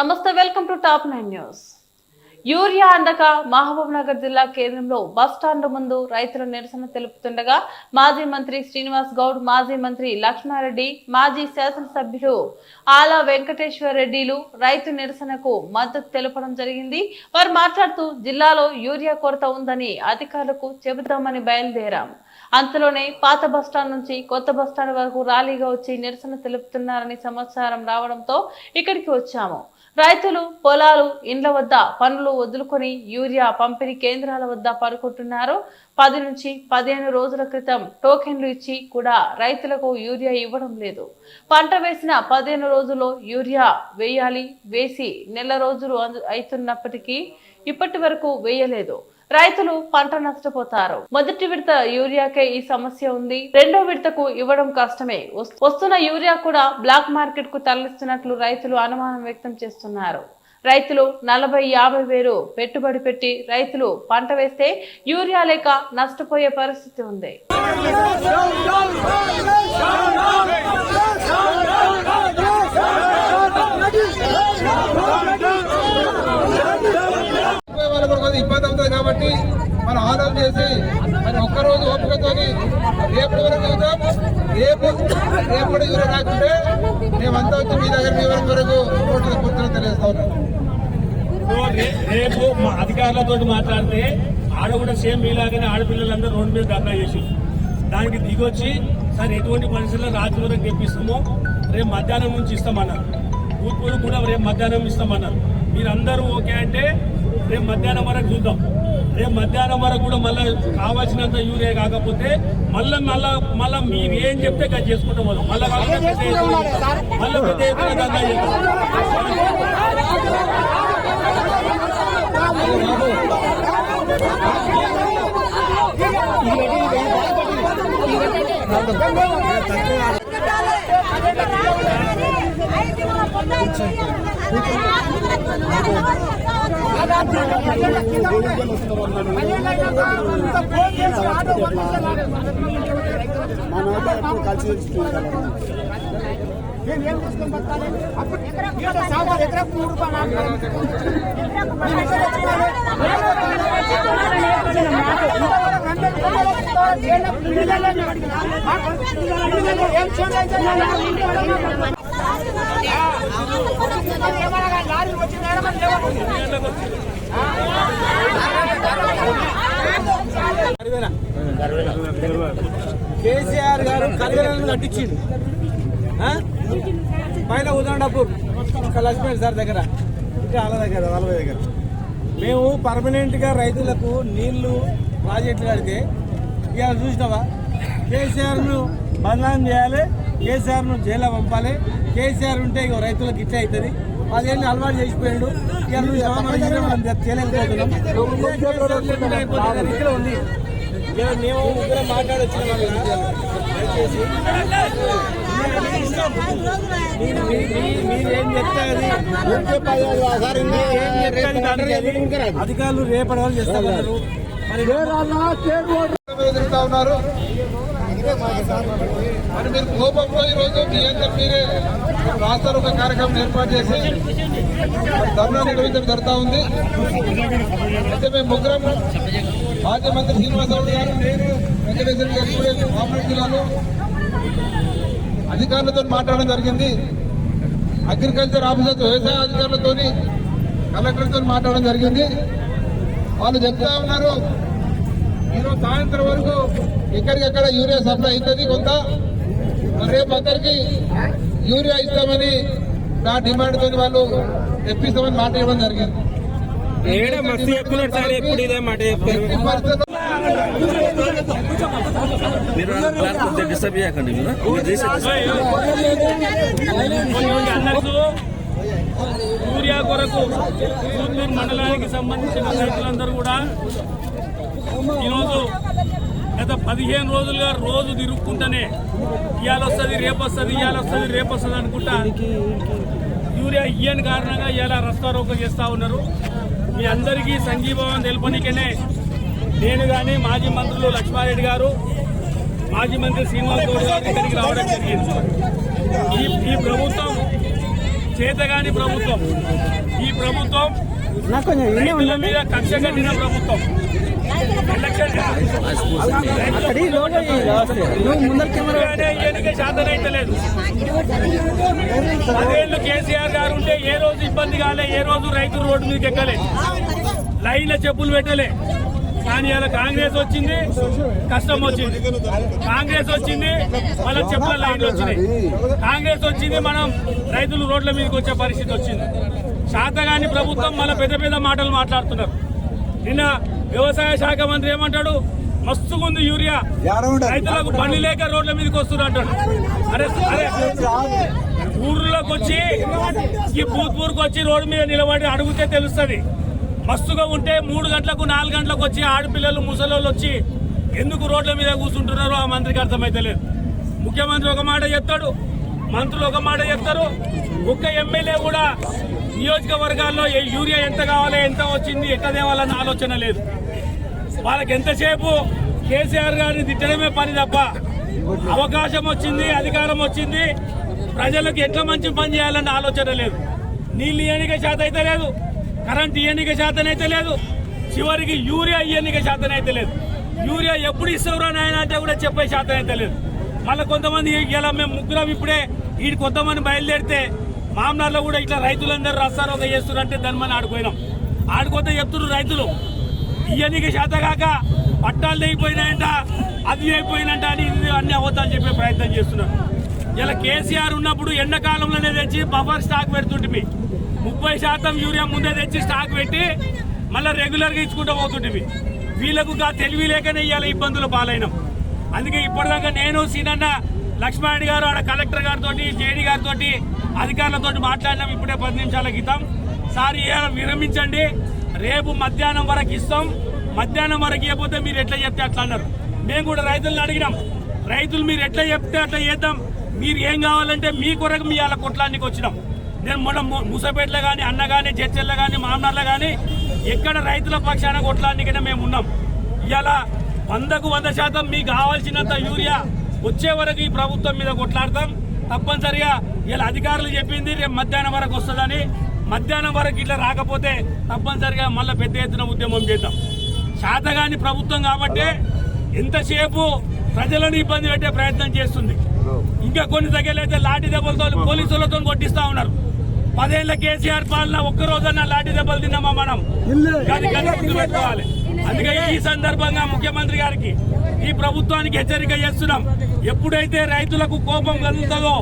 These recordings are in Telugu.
నమస్తే welcome to top nine news. Urea అందక మహబూబ్ నగర్ జిల్లా కేంద్రంలో బస్ స్టాండ్ ముందు రైతులు నిరసన తెలుపుతుండగా మాజీ మంత్రి శ్రీనివాస్ గౌడ్ మాజీ మంత్రి లక్ష్మారెడ్డి మాజీ శాసనసభ్యులు ఆలా వెంకటేశ్వర రెడ్డిలు రైతు నిరసనకు మద్దతు తెలపడం జరిగింది. వారు మాట్లాడుతూ జిల్లాలో యూరియా కొరత ఉందని అధికారులకు చెబుతామని బయలుదేరాం. అంతలోనే పాత బస్టాండ్ నుంచి కొత్త బస్టాండ్ వరకు ర్యాలీగా వచ్చి నిరసన తెలుపుతున్నారని సమాచారం రావడంతో ఇక్కడికి వచ్చాము. రైతులు పొలాలు ఇండ్ల వద్ద పనులు వదులుకొని యూరియా పంపిణీ కేంద్రాల వద్ద పడుకుంటున్నారు. పది నుంచి పదిహేను రోజుల క్రితం టోకెన్లు ఇచ్చి కూడా రైతులకు యూరియా ఇవ్వడం లేదు. పంట వేసిన పదిహేను రోజుల్లో యూరియా వేయాలి వేసి నెల రోజులు అందు- అవుతున్నప్పటికీ ఇప్పటి వరకు వేయలేదు. రైతులు పంట నష్టపోతారు. మొదటి విడత యూరియాకే ఈ సమస్య ఉంది. రెండో విడతకు ఇవ్వడం కష్టమే. వస్తున్న యూరియా కూడా బ్లాక్ మార్కెట్కు తరలిస్తున్నట్లు రైతులు అనుమానం వ్యక్తం చేస్తున్నారు. రైతులు నలభై యాభై వేలు పెట్టుబడి పెట్టి రైతులు పంట వేస్తే యూరియా లేక నష్టపోయే పరిస్థితి ఉంది ముప్పై వాళ్ళకు కూడా కొద్దిగా ఇబ్బంది అవుతుంది కాబట్టి మనం ఆలోచన చేసి మరి ఒక్కరోజు ఓపికతోని రేపటి వరకు చూద్దాం రేపు రేపు కూడా ఇరవై రాకుంటే మేమంతా వచ్చి మీ దగ్గర మీ వరకు వరకు రోడ్డు కూర్చొని తెలియజేస్తా ఉన్నాం. రేపు మా అధికారులతో మాట్లాడితే ఆడ కూడా సేమ్ మీలాగానే ఆడపిల్లలందరూ రోడ్డు మీద ధర్నా చేసి దానికి దిగొచ్చి సార్ ఎటువంటి పరిస్థితుల్లో రాత్రి వరకు తెప్పిస్తామో? రేపు మధ్యాహ్నం నుంచి ఇస్తామన్నారు. కూతురు కూడా రేపు మధ్యాహ్నం ఇస్తామన్నారు. మీరందరూ ఓకే అంటే రేపు మధ్యాహ్నం వరకు చూద్దాం. రేపు మధ్యాహ్నం వరకు కూడా మళ్ళీ కావాల్సినంత యూరియా కాకపోతే మళ్ళీ మళ్ళా మళ్ళీ మీరు ఏం చెప్తే అది చేసుకుంటాం వాళ్ళు మళ్ళీ కాకుండా పెద్ద ఎత్తున- మళ్ళీ పెద్ద ఎత్తున ధర్నా చేస్తాం కేసీఆర్ గారు కదివేలను కట్టించిండు? పైన ఉదండపూర్ ఒక లక్ష్మీ సార్ దగ్గర. ఇంకా వాళ్ళ దగ్గర వాళ్ళ దగ్గర. మేము పర్మనెంట్గా రైతులకు నీళ్ళు ప్రాజెక్టులు కడితే ఇవాళ చూసినావా? కేసీఆర్ను బదనాం చేయాలి కేసీఆర్ను జైల్లో పంపాలి కేసీఆర్ ఉంటే ఇక రైతులకు ఇట్లా అవుతుంది అదేంటి అలవాటు చేసిపోయాడు. చేయలేకపోతున్నాం. ఉంది. మేము ముగ్గురం మాట్లాడొచ్చినాం దయచేసి. అధికారులు రేపటి వరకు చేస్తామన్నారు మరి ఉన్నారు. మరి మీరు కోపంలో ఈరోజు రోజు మీ మీరే రాస్తారు ఒక కార్యక్రమం ఏర్పాటు చేసి ధర్నా నిర్వహించడం జరుగుతూ ఉంది. అయితే మేము ముగ్గురం మాజీ మంత్రి శ్రీనివాసరావు గారు నేను వెంకటేశ్వర గారు జిల్లాలో అధికారులతో మాట్లాడడం జరిగింది. అగ్రికల్చర్ ఆఫీసర్తో వ్యవసాయ అధికారులతో కలెక్టర్తో మాట్లాడడం జరిగింది. వాళ్ళు చెప్తా ఉన్నారు ఈరోజు సాయంత్రం వరకు ఎక్కడికెక్కడ యూరియా సప్లై అవుతుంది కొంత. మరి రేపు అందరికి యూరియా ఇస్తామని నా డిమాండ్ తోని వాళ్ళు తెప్పిస్తామని మాట ఇవ్వడం జరిగింది. చెప్తారు ఈ పరిస్థితుల్లో డిస్టర్బ్ చేయకండి మీరు. యూరియా కొరకు మండలానికి సంబంధించిన రైతులందరూ కూడా ఈరోజు గత పదిహేను రోజులుగా రోజు తిరుక్కుంటూనే ఇవాళ వస్తుంది రేపు వస్తుంది ఇవాళ వస్తుంది రేపు వస్తుంది అనుకుంటా యూరియా ఇయ్యని కారణంగా ఇలా రస్తారోకం చేస్తూ ఉన్నారు. మీ అందరికీ సంఘీభావం తెలుపనికనే నేను కానీ మాజీ మంత్రులు లక్ష్మారెడ్డి గారు మాజీ మంత్రి శ్రీనివాస్ గౌడ్ గారు ఇక్కడికి రావడం జరిగింది. ఈ ఈ ప్రభుత్వం చేతగాని ప్రభుత్వం ఈ ప్రభుత్వం మీద కక్ష కట్టిన ప్రభుత్వం. ఎన్నిక శాతం లేదు పదేళ్ళు కేసీఆర్ గారు ఉంటే ఏ రోజు ఇబ్బంది కాలే ఏ రోజు రైతులు రోడ్డు మీదకి ఎక్కలే. లైన్ల చెప్పులు పెట్టలే. కానీ అలా కాంగ్రెస్ వచ్చింది కష్టం వచ్చింది. కాంగ్రెస్ వచ్చింది వాళ్ళ చెప్పుల లైన్లు వచ్చినాయి. కాంగ్రెస్ వచ్చింది మనం రైతులు రోడ్ల మీదకి వచ్చే పరిస్థితి వచ్చింది. శాతగాని ప్రభుత్వం మళ్ళీ పెద్ద పెద్ద మాటలు మాట్లాడుతున్నారు. నిన్న వ్యవసాయ శాఖ మంత్రి ఏమంటాడు? మస్తుగుంది యూరియా. రైతులకు బండి లేక రోడ్ల మీదకి వస్తున్నారు అంటాడు. అరే అరే ఊర్లోకి వచ్చి ఈ భూత్పూర్కి వచ్చి రోడ్డు మీద నిలబడి అడిగితే తెలుస్తుంది. మస్తుగా ఉంటే మూడు గంటలకు నాలుగు గంటలకు వచ్చి ఆడపిల్లలు ముసలోళ్ళు వచ్చి ఎందుకు రోడ్ల మీద కూర్చుంటున్నారో ఆ మంత్రికి అర్థమైతలేదు ముఖ్యమంత్రి ఒక మాట చెప్తాడు మంత్రులు ఒక మాట చెప్తారు ఒక్క ఎమ్మెల్యే కూడా నియోజకవర్గాల్లో ఏ యూరియా ఎంత కావాలి ఎంత వచ్చింది ఎట్లా తేవాలన్న ఆలోచన లేదు. వాళ్ళకి ఎంతసేపు కేసీఆర్ గారిని తిట్టడమే పని తప్ప అవకాశం వచ్చింది అధికారం వచ్చింది ప్రజలకు ఎట్లా మంచి పని చేయాలన్న ఆలోచన లేదు. నీళ్ళు ఇయ్యనిక శాతం అయితే లేదు కరెంట్ ఇయ్యనిక శాతం అయితే లేదు చివరికి యూరియా ఇయ్యనిక శాతం అయితే లేదు. యూరియా ఎప్పుడు ఇస్తావురా నాయన అంటే కూడా చెప్పే శాతం అయితే లేదు. మళ్ళీ కొంతమంది ఇలా మేము ముగ్గురం ఇప్పుడే వీడు కొంతమంది బయలుదేరితే మామనార్లో కూడా ఇట్లా రైతులందరూ రస్తారోక చేస్తున్నారంటే దాని మనం ఆడుకోయినాం ఆడుకోతే చెప్తున్నారు రైతులు ఇయనికి శాత కాక పట్టాలు అయిపోయినాయంట అది అయిపోయినంట అని ఇది అన్ని అవతాలు చెప్పే ప్రయత్నం చేస్తున్నారు. ఇలా కేసీఆర్ ఉన్నప్పుడు ఎండాకాలంలోనే తెచ్చి బఫర్ స్టాక్ పెడుతుంటిమి ముప్పై శాతం యూరియా ముందే తెచ్చి స్టాక్ పెట్టి మళ్ళీ రెగ్యులర్గా ఇచ్చుకుంటూ పోతుంటిమి వీళ్ళకు గా తెలివి లేకనే ఇవాళ ఇబ్బందులు పాలైనాం. అందుకే ఇప్పటిదాకా నేను సీనన్న లక్ష్మణ్ గారు ఆడ కలెక్టర్ గారితో జేడీ గారితో అధికారులతో మాట్లాడినాం. ఇప్పుడే పది నిమిషాల క్రితం. సార్ ఇవాళ విరమించండి. రేపు మధ్యాహ్నం వరకు ఇస్తాం. మధ్యాహ్నం వరకు ఇవ్వకపోతే మీరు ఎట్లా చెప్తే అట్లా అన్నారు. మేము కూడా రైతులను అడిగినాం. రైతులు మీరు ఎట్లా చెప్తే అట్లా చేద్దాం. మీరు ఏం కావాలంటే మీ కొరకు మీ వాళ్ళ కొట్లానికి వచ్చినాం. నేను మొన్న మూసపేటలో ముసపేటలో కానీ అన్న కానీ చర్చల్లో కానీ మామనార్లో కానీ ఎక్కడ రైతుల పక్షాన కొట్లానికైనా మేము ఉన్నాం. ఇలా వందకు వంద శాతం మీకు కావాల్సినంత యూరియా వచ్చే వరకు ఈ ప్రభుత్వం మీద కొట్లాడతాం. తప్పనిసరిగా ఇలా అధికారులు చెప్పింది రేపు మధ్యాహ్నం వరకు వస్తుందని. మధ్యాహ్నం వరకు ఇట్లా రాకపోతే తప్పనిసరిగా మళ్ళీ పెద్ద ఎత్తున ఉద్యమం చేద్దాం. శాతగాని ప్రభుత్వం కాబట్టే ఎంతసేపు ప్రజలను ఇబ్బంది పెట్టే ప్రయత్నం చేస్తుంది. ఇంకా కొన్ని దగ్గరైతే లాఠీ దెబ్బలతో పోలీసులతో కొట్టిస్తా ఉన్నారు. పదేళ్ళ కేసీఆర్ పాలన ఒక్క రోజన్నా లాఠీ దెబ్బలు తిన్నామా మనం? గుర్తుపెట్టుకోవాలి అందుకే ఈ సందర్భంగా ముఖ్యమంత్రి గారికి ఈ ప్రభుత్వానికి హెచ్చరిక చేస్తున్నాం. ఎప్పుడైతే రైతులకు కోపం కలుగుతుందో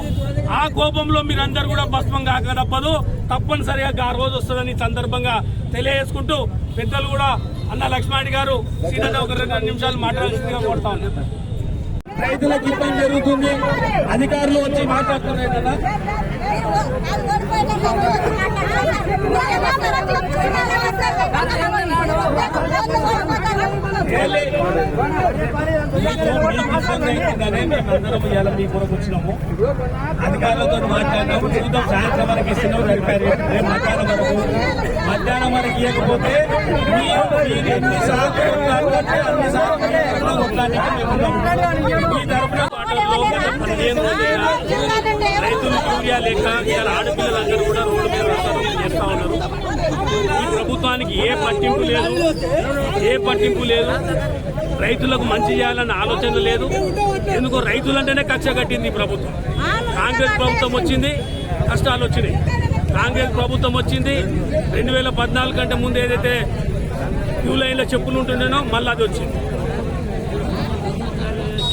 ఆ కోపంలో మీరందరూ కూడా భస్మం కాక తప్పదు. తప్పనిసరిగా ఆ రోజు వస్తుందని ఈ సందర్భంగా తెలియజేసుకుంటూ పెద్దలు కూడా అన్న లక్ష్మణ్ గారు సీనియర్ ఒక రెండు నిమిషాలు మాట్లాడాల్సిందిగా కోరుతా ఉన్నాను రైతులకు ఇబ్బంది జరుగుతుంది. అధికారులు వచ్చి మాట్లాడుతున్నారు కదా. మేమందరం ఇవాళ మీ కొరకు వచ్చినాము అధికారులతో మాట్లాడినాము చూద్దాం సాయంత్రం మనకి ఇస్తున్నాం రిపేర్ రేపు మధ్యాహ్నం వరకు మధ్యాహ్నం వరకు ఇవ్వకపోతే మీరు మీరు ఎన్నిసార్లు కొట్లాడు అంటే అన్నిసార్లు మేము మీ తరఫున లోపల పదిహేను రైతులు యూరియా లేక ఇలా ఆడపిల్లలందరూ కూడా రోడ్డు మీద రాస్తారోకో చేస్తా ఉన్నారు ఈ ప్రభుత్వానికి ఏ పట్టింపు లేదు ఏ పట్టింపు లేదు. రైతులకు మంచి చేయాలన్న ఆలోచన లేదు. ఎందుకో రైతులంటేనే కక్ష కట్టింది ప్రభుత్వం. కాంగ్రెస్ ప్రభుత్వం వచ్చింది కష్టాలు వచ్చినాయి. కాంగ్రెస్ ప్రభుత్వం వచ్చింది రెండు వేల పద్నాలుగు కంటే ముందు ఏదైతే క్యూ లైన్లో చెప్పులు ఉంటుండేనో మళ్ళీ అది వచ్చింది.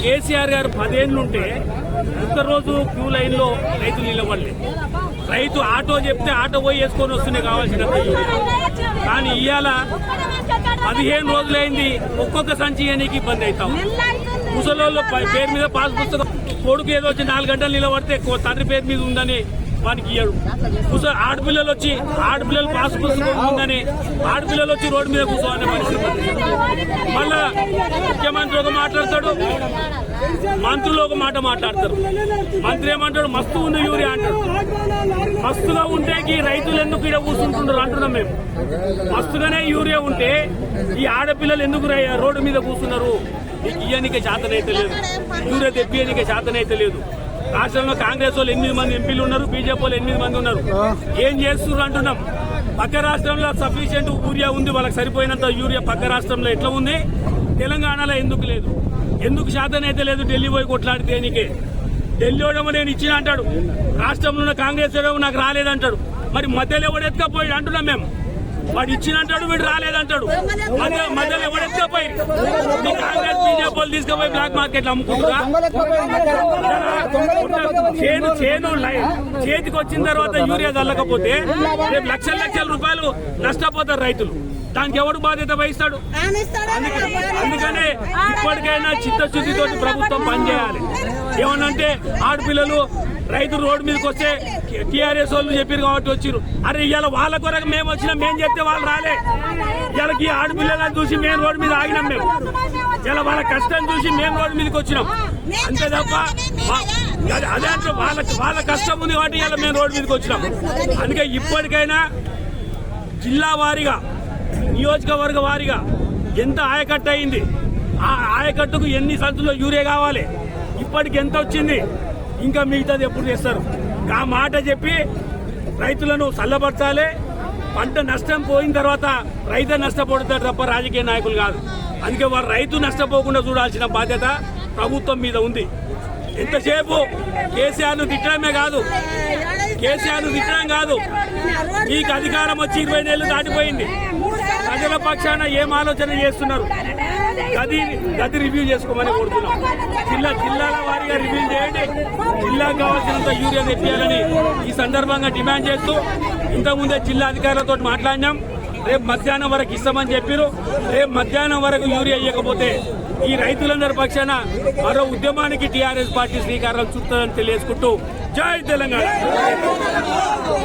కేసీఆర్ గారు పదేళ్ళుంటే ఒక్కరోజు క్యూ లైన్లో రైతులు నిలబడలేదు. రైతు ఆటో చెప్తే ఆటో పోయి వేసుకొని వస్తున్నాయి కావాల్సినంత కానీ ఇవాళ పదిహేను రోజులైంది. ఒక్కొక్క సంచి ఇవ్వనీకి ఇబ్బంది అవుతాం ముసలోళ్ళు పేరు మీద పాస్ పుస్తకం కొడుకు ఏదో వచ్చి నాలుగు గంటలు నిలబడితే తండ్రి పేరు మీద ఉందని వానికి ఇయ్యడు ముస ఆడపిల్లలు వచ్చి ఆడపిల్లలు పాస్ పుస్తకం ఉందని ఆడపిల్లలు వచ్చి రోడ్డు మీద కూర్చోవాలనే పరిస్థితి మళ్ళా ముఖ్యమంత్రి ఒక మాట్లాడతాడు మంత్రులు ఒక మాట మాట్లాడతారు. మంత్రి ఏమంటాడు మస్తు ఉంది యూరియా అంటాడు. మస్తుగా ఉంటే ఈ రైతులు ఎందుకు ఇక్కడ కూర్చుంటున్నారు అంటున్నాం మేము. మస్తుగానే యూరియా ఉంటే ఈ ఆడపిల్లలు ఎందుకు రోడ్డు మీద కూర్చున్నారు? ఇయ్యనికే చేతనైతే లేదు. యూరియా తెప్పియనికే చేతనైతే లేదు. రాష్ట్రంలో కాంగ్రెస్ వాళ్ళు ఎనిమిది మంది ఎంపీలు ఉన్నారు బీజేపీ వాళ్ళు ఎనిమిది మంది ఉన్నారు. ఏం చేస్తున్నారు అంటున్నాం? పక్క రాష్ట్రంలో సఫిషియెంట్ యూరియా ఉంది వాళ్ళకి సరిపోయినంత యూరియా పక్క రాష్ట్రంలో ఎట్లా ఉంది? తెలంగాణలో ఎందుకు లేదు? ఎందుకు శాతం అయితే లేదు ఢిల్లీ పోయి కొట్లాడి దేనికే? ఢిల్లీ వాడేమో నేను ఇచ్చిన అంటాడు. రాష్ట్రంలో ఉన్న కాంగ్రెస్ వాడేమో నాకు రాలేదంటాడు. మరి మధ్యలో ఎవడు ఎత్తుకపోయి అంటున్నాం మేము? వాడు ఇచ్చిన అంటాడు వీడు రాలేదంటాడు. మధ్య మధ్యలో ఎవడు ఎత్తుకపోయి మీ కాంగ్రెస్ బీజేపీ వాళ్ళు తీసుకుపోయి బ్లాక్ మార్కెట్ అమ్ముకుంటురా? చేను చేను చేతికి వచ్చిన తర్వాత యూరియా చల్లకపోతే రేపు లక్షల లక్షల రూపాయలు నష్టపోతారు రైతులు. దానికి ఎవడు బాధ్యత వహిస్తాడు? అందుకనే ఇప్పటికైనా చిత్తశుద్ధితో ప్రభుత్వం పనిచేయాలి. ఏమనంటే ఆడపిల్లలు రైతులు రోడ్డు మీదకి వస్తే టీఆర్ఎస్ వాళ్ళు చెప్పారు కాబట్టి వచ్చిర్రు. అరే ఇవాళ వాళ్ళ కొరకు మేము వచ్చినాం మేము చెప్తే వాళ్ళు రాలే. ఇవాళకి ఆడపిల్లలను చూసి మేము రోడ్డు మీద ఆగినాం మేము. ఇలా వాళ్ళ కష్టం చూసి మేము రోడ్డు మీదకి వచ్చినాం. అంతే తప్ప అదే అదే అంటే వాళ్ళ వాళ్ళ కష్టం ఉంది కాబట్టి ఇలా మేము రోడ్డు మీదకి వచ్చినాం. అందుకే ఇప్పటికైనా జిల్లా వారీగా నియోజకవర్గ వారీగా ఎంత ఆయకట్టు అయింది? ఆ ఆయకట్టుకు ఎన్ని సంచుల్లో యూరియా కావాలి? ఇప్పటికి ఎంత వచ్చింది? ఇంకా మిగతాది ఎప్పుడు చేస్తారు? ఆ మాట చెప్పి రైతులను చల్లబరచాలి. పంట నష్టం పోయిన తర్వాత రైతు నష్టపోతాడు తప్ప రాజకీయ నాయకులు కాదు. అందుకే వారు రైతు నష్టపోకుండా చూడాల్సిన బాధ్యత ప్రభుత్వం మీద ఉంది. ఎంతసేపు కేసీఆర్ను తిట్టడమే కాదు కేసీఆర్ను తిట్టడం కాదు. మీకు అధికారం వచ్చి ఇరవై నెలలు దాటిపోయింది. ప్రజల పక్షాన ఏం ఆలోచన చేస్తున్నారు? గది గది రివ్యూ చేసుకోమని కోరుతున్నాం. జిల్లా జిల్లాల వారీగా రివ్యూ చేయండి. జిల్లాకు కావాల్సినంత యూరియా తెప్పియాలని ఈ సందర్భంగా డిమాండ్ చేస్తూ ఇంతకుముందే జిల్లా అధికారులతో మాట్లాడినాం. రేపు మధ్యాహ్నం వరకు ఇస్తామని చెప్పారు రేపు మధ్యాహ్నం వరకు యూరియా ఇవ్వకపోతే ఈ రైతులందరి పక్షాన మరో ఉద్యమానికి టీఆర్ఎస్ పార్టీ శ్రీకారం చుట్టాలని తెలియజేసుకుంటూ జై తెలంగాణ.